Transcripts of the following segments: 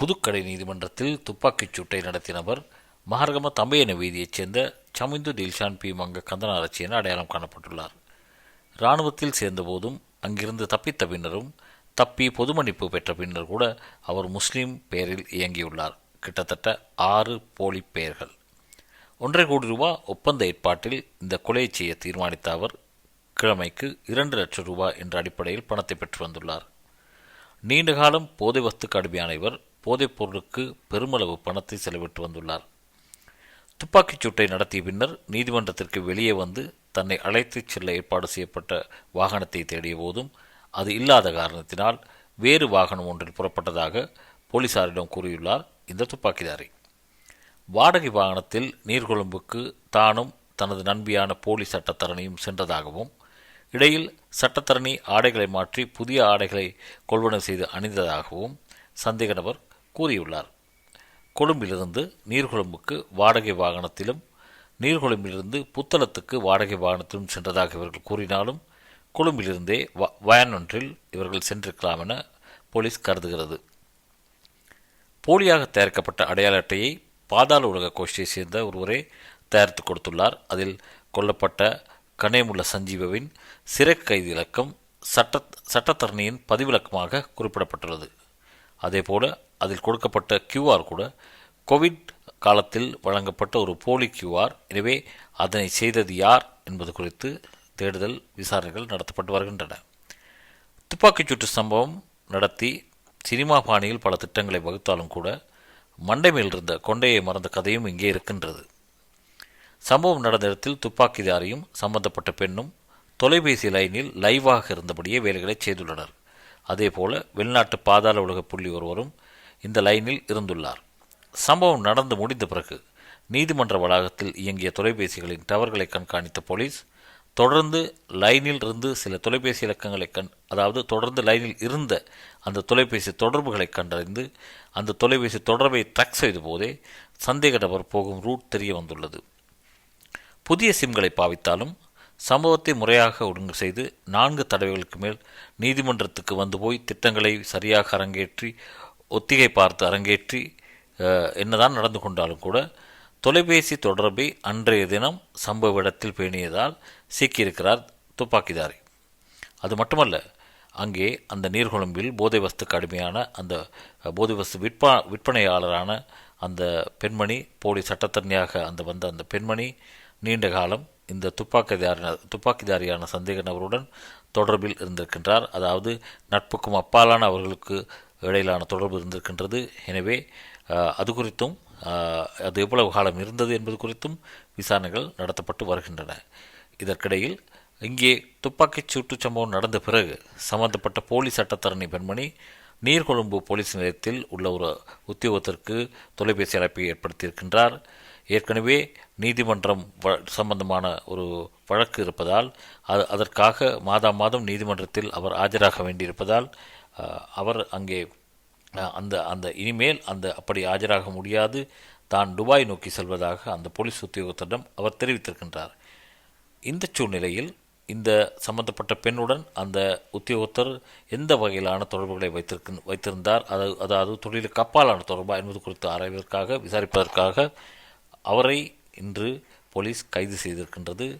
புதுக்கடை நீதிமன்றத்தில் துப்பாக்கிச் சூட்டை நடத்திய நபர் மகர்கம தம்பையன வீதியைச் சேர்ந்த சமிந்து தில்ஷான் பி. மங்க கந்தனாரச்சி என அடையாளம் காணப்பட்டுள்ளார். இராணுவத்தில் சேர்ந்தபோதும் அங்கிருந்து தப்பித்த பின்னரும் தப்பி பொது மன்னிப்பு பெற்ற பின்னர் கூட அவர் முஸ்லீம் பெயரில் இயங்கியுள்ளார். கிட்டத்தட்ட ஆறு போலி பெயர்கள். ஒன்றரை கோடி ரூபாய் ஒப்பந்த ஏற்பாட்டில் இந்த கொலையை செய்ய தீர்மானித்த அவர் கிழமைக்கு இரண்டு லட்சம் ரூபாய் என்ற அடிப்படையில் பணத்தை பெற்று வந்துள்ளார். நீண்ட காலம் போதை வஸ்துக்கு அடிமையான இவர் போதைப் பொருளுக்கு பெருமளவு பணத்தை செலவிட்டு வந்துள்ளார். துப்பாக்கிச் சூட்டை நடத்திய பின்னர் நீதிமன்றத்திற்கு வெளியே வந்து தன்னை அழைத்துச் செல்ல ஏற்பாடு செய்யப்பட்ட வாகனத்தை தேடிய போதும் அது இல்லாத காரணத்தினால் வேறு வாகனம் ஒன்றில் புறப்பட்டதாக போலீசாரிடம் கூறியுள்ளார் இந்த துப்பாக்கிதாரி. வாடகை வாகனத்தில் நீர்கொழும்புக்கு தானும் தனது நண்பியான போலி சட்டத்தரணியும் சென்றதாகவும் இடையில் சட்டத்தரணி ஆடைகளை மாற்றி புதிய ஆடைகளை கொள்வனவு செய்து அணிந்ததாகவும் சந்தேக நபர் கூறியுள்ளார். கொழும்பிலிருந்து நீர்கொழும்புக்கு வாடகை வாகனத்திலும் நீர்கொழும்பிலிருந்து புத்தளத்துக்கு வாடகை வாகனத்திலும் சென்றதாக இவர்கள் கூறினாலும் கொழும்பிலிருந்தே வ- வேன் ஒன்றில் இவர்கள் சென்றிருக்கலாம் என போலீஸ் கருதுகிறது. போலியாக தயாரிக்கப்பட்ட அடையாள அட்டையை பாதாள உலக கோஷ்டியை சேர்ந்த ஒருவரே தயாரித்து கொடுத்துள்ளார். அதில் கொல்லப்பட்ட கனேமுள்ள சஞ்சீவவின் சிறை கைது இலக்கம் சட்ட சட்டத்தரணியின் பதிவிலக்கமாக குறிப்பிடப்பட்டுள்ளது. அதேபோல அதில் கொடுக்கப்பட்ட கியூஆர் கூட கோவிட் காலத்தில் வழங்கப்பட்ட ஒரு போலி கியூஆர் எனவே அதனை செய்தது யார் என்பது குறித்து தேடுதல் விசாரணைகள் நடத்தப்பட்டு வருகின்றன. துப்பாக்கிச் துப்பாக்கிச்சூட்டு சம்பவம் நடத்தி சினிமா பாணியில் பல திட்டங்களை வகுத்தாலும் கூட மண்டை மேல் இருந்த கொண்டையை மறந்த கதையும் இங்கே இருக்கின்றது. சம்பவம் நடந்த இடத்தில் துப்பாக்கிதாரியும் சம்பந்தப்பட்ட பெண்ணும் தொலைபேசி லைனில் லைவாக இருந்தபடியே வேலைகளை செய்துள்ளனர். அதேபோல வெளிநாட்டு பாதாள உலக புள்ளி ஒருவரும் இந்த லைனில் இருந்துள்ளார். சம்பவம் நடந்து முடிந்த பிறகு நீதிமன்ற வளாகத்தில் இயங்கிய தொலைபேசிகளின் டவர்களை கண்காணித்த போலீஸ் தொடர்ந்து லைனில் இருந்து சில தொலைபேசி இலக்கங்களை கண் அதாவது தொடர்ந்து லைனில் இருந்த அந்த தொலைபேசி தொடர்புகளை கண்டறிந்து அந்த தொலைபேசி தொடர்பை ட்ராக் செய்த போதே சந்தேக நபர் போகும் ரூட் தெரிய வந்துள்ளது. புதிய சிம்களை பாவித்தாலும் சம்பவத்தை முறையாக ஒழுங்கு செய்து நான்கு தடவைகளுக்கு மேல் நீதிமன்றத்துக்கு வந்து போய் திட்டங்களை சரியாக அரங்கேற்றி ஒத்திகை பார்த்து அரங்கேற்றி என்னதான் நடந்து கொண்டாலும் கூட தொலைபேசி தொடர்பை அன்றைய தினம் சம்பவ இடத்தில் பேணியதால் சிக்கியிருக்கிறார் துப்பாக்கிதாரி. அது மட்டுமல்ல அங்கே அந்த நீர்கொழும்பில் போதை வஸ்து கடுமையான அந்த போதை வஸ்து விற்பா விற்பனையாளரான அந்த பெண்மணி போலீஸ் சட்டத்தரணியாக அந்த வந்த அந்த பெண்மணி நீண்ட காலம் இந்த துப்பாக்கிதாரின துப்பாக்கிதாரியான சந்தேக நபருடன் தொடர்பில் இருந்திருக்கின்றார். அதாவது நட்புக்கும் அப்பாலான அவர்களுக்கு இடையிலான தொடர்பு இருந்திருக்கின்றது. எனவே அது குறித்தும் அது எவ்வளவு காலம் இருந்தது என்பது குறித்தும் விசாரணைகள் நடத்தப்பட்டு வருகின்றன. இதற்கிடையில் இங்கே துப்பாக்கிச் சூட்டு சம்பவம் நடந்த பிறகு சம்பந்தப்பட்ட போலீஸ் சட்டத்தரணி பெண்மணி நீர்கொழும்பு போலீஸ் நிலையத்தில் உள்ள ஒரு உத்தியோகத்திற்கு தொலைபேசி அழைப்பை ஏற்படுத்தியிருக்கின்றார். ஏற்கனவே நீதிமன்றம் வ சம்பந்தமான ஒரு வழக்கு இருப்பதால் அது அதற்காக மாதா மாதம் நீதிமன்றத்தில் அவர் ஆஜராக வேண்டியிருப்பதால் அவர் அங்கே அந்த அந்த இனிமேல் அந்த அப்படி ஆஜராக முடியாது. தான் துபாய் நோக்கி செல்வதாக அந்த போலீஸ் உத்தியோகத்திடம் அவர் தெரிவித்திருக்கின்றார். இந்த சூழ்நிலையில் இந்த சம்பந்தப்பட்ட பெண்ணுடன் அந்த உத்தியோகத்தர் எந்த வகையிலான தொடர்புகளை வைத்திருக்க வைத்திருந்தார்? அதாவது அதாவது தொழிலுக்கு அப்பாலான தொடர்பா என்பது குறித்து ஆராய்வதற்காக விசாரிப்பதற்காக அவரை இன்று போலீஸ் கைது செய்திருக்கின்றது.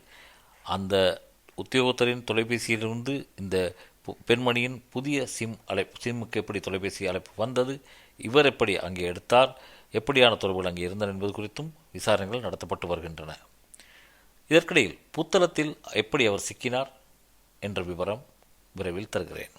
அந்த உத்தியோகத்தரின் தொலைபேசியிலிருந்து இந்த பு- பெண்மணியின் புதிய சிம் அழைப்பு சிம்முக்கு எப்படி தொலைபேசி அழைப்பு வந்தது இவர் எப்படி அங்கே எடுத்தார் எப்படியான தொடர்புகள் அங்கே இருந்தன என்பது குறித்தும் விசாரணைகள் நடத்தப்பட்டு வருகின்றன. இதற்கிடையில் புத்தளத்தில் எப்படி அவர் சிக்கினார் என்ற விவரம் விரைவில் தருகிறேன்.